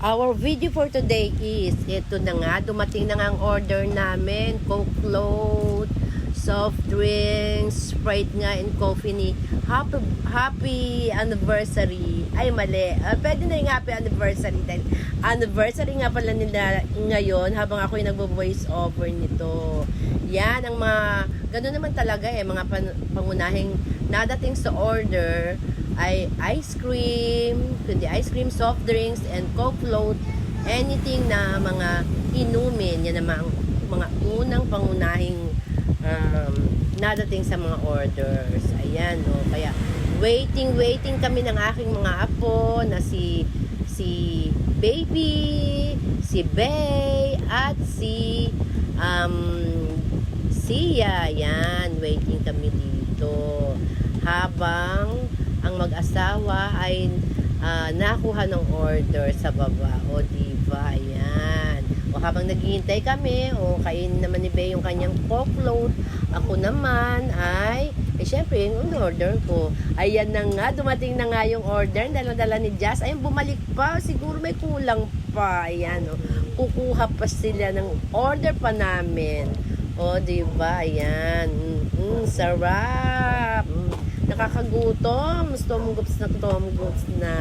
Our video for today is, ito na nga, dumating na nga ang order namin, Coke float, soft drinks, Sprite nga, and coffee ni Happy, happy anniversary. Ay, mali. Ah, pwede na yung happy anniversary dahil anniversary nga pala nila ngayon habang ako'y nagbo-voice over nito. Yan, ang mga, gano'n naman talaga eh, mga pan, pangunahing nadating sa order ay ice cream, kundi ice cream, soft drinks, and coke float, anything na mga inumin, yan naman ang mga unang pangunahing um, nadating sa mga orders. Ayan, no. Kaya, waiting, waiting kami ng aking mga apo na si si Baby, si Bay, at si um, Sia. Yan, waiting kami dito. Habang ang mag-asawa ay ah, nakuha ng order sa baba. O, diba? Ayan. O, habang naghihintay kami, o, kain naman ni Bey yung kanyang coke float. Ako naman ay, eh, syempre, yung order ko. Ayan na nga, dumating na nga yung order. Dala-dala ni Jazz. Ayun, bumalik pa. Siguro may kulang pa. Ayan, o. Kukuha pa sila ng order pa namin. O, diba? Ayan. Mm, sarap. Mm, nakakagutom. Stomgops na stomgops na.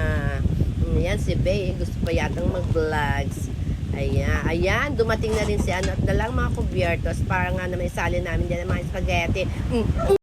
Mm, yan si Bay. Gusto pa yatang mag-vlogs. Ayan. Ayan. Dumating na rin si ano. At dalang mga kubyertos. Para nga naman isali namin dyan ang mga spaghetti. Mm,